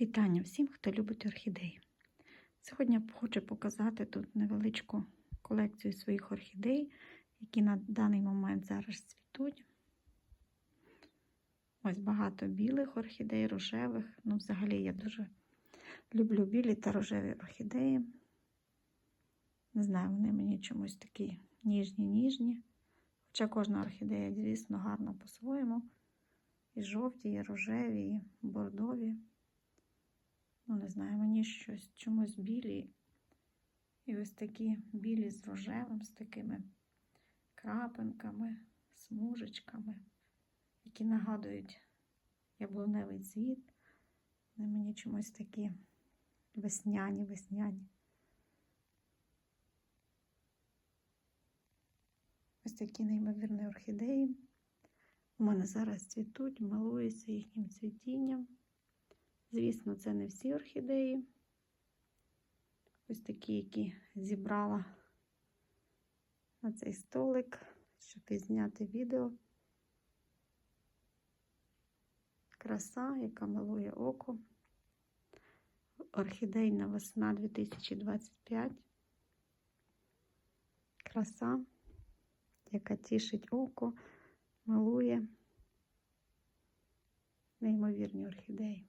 Вітання всім, хто любить орхідеї. Сьогодні я хочу показати тут невеличку колекцію своїх орхідей, які на даний момент зараз цвітуть. Ось багато білих орхідей, рожевих. Ну, взагалі, я дуже люблю білі та рожеві орхідеї. Не знаю, вони мені чомусь такі ніжні-ніжні. Хоча кожна орхідея, звісно, гарна по-своєму. І жовті, і рожеві, і бордові. Ну, не знаю, мені щось чомусь білі. І ось такі білі з рожевим, з такими крапинками, смужечками, які нагадують яблуневий цвіт. Вони мені чомусь такі весняні, весняні. Ось такі неймовірні орхідеї. У мене зараз цвітуть, малуюся їхнім цвітінням. Звісно, це не всі орхідеї. Ось такі, які зібрала на цей столик, щоб зняти відео. Краса, яка милує око. Орхідейна весна 2025. Краса, яка тішить око, милує. Неймовірні орхідеї.